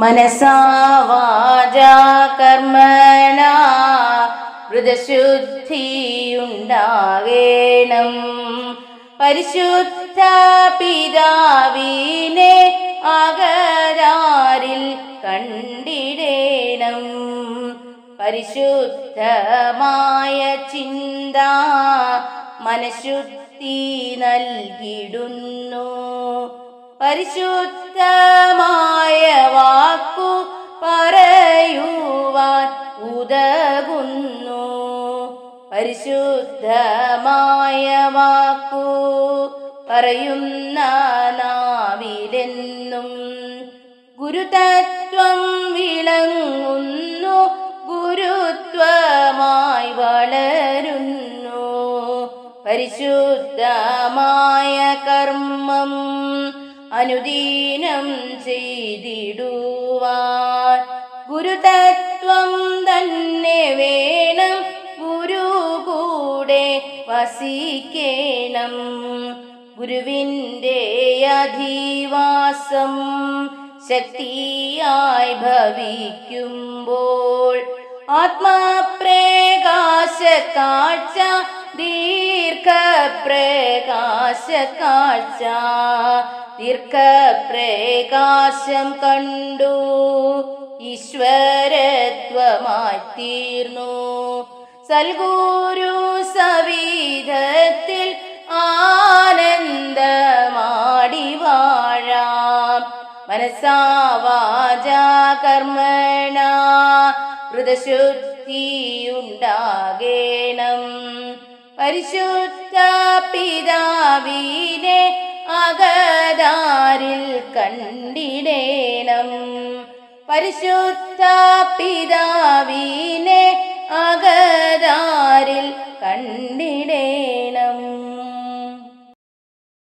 മനസാ വാചാ പരിശുദ്ധ പിതാവിനെ അകരാരിൽ കണ്ടിടേണം. പരിശുദ്ധമായ ചിന്ത മനഃശുദ്ധി നൽകിടുന്നു. പരിശുദ്ധമായ വാക്കു പറയുവാൻ ഉതകുന്നു. പരിശുദ്ധമായ വാക്കു പറയുന്ന നാവിലെന്നും ഗുരുതത്വം വിളങ്ങുന്നു ഗുരുത്വമായി വളരുന്നു. പരിശുദ്ധമായ കർമ്മം അനുദീനം ചെയ്തിടുവാൻ. ഗുരുതത്വം തന്നെ വേണം ഗുരു കൂടെ വസിക്കേണം. ഗുരുവിന്റെ അധിവാസം ശക്തിയായി ഭവിക്കുമ്പോൾ ആത്മപ്രകാശ കാഴ്ച ദീർഘപ്രകാശ കാഴ്ച ദീർഘപ്രകാശം കണ്ടു. ഈശ്വരത്വമായി തീർന്നു സൽഗുരു സവിധത്തിൽ ആനന്ദമാടി വാഴാം. മനസ്സാവാച കർമ്മണ ഹൃദശുദ്ധിയുണ്ടാകേണം. പരിശുദ്ധ പിതാവിനെ അകതാരിൽ കണ്ടിടേണം? പരിശുദ്ധ പിതാവിനെ കണ്ടിടേണം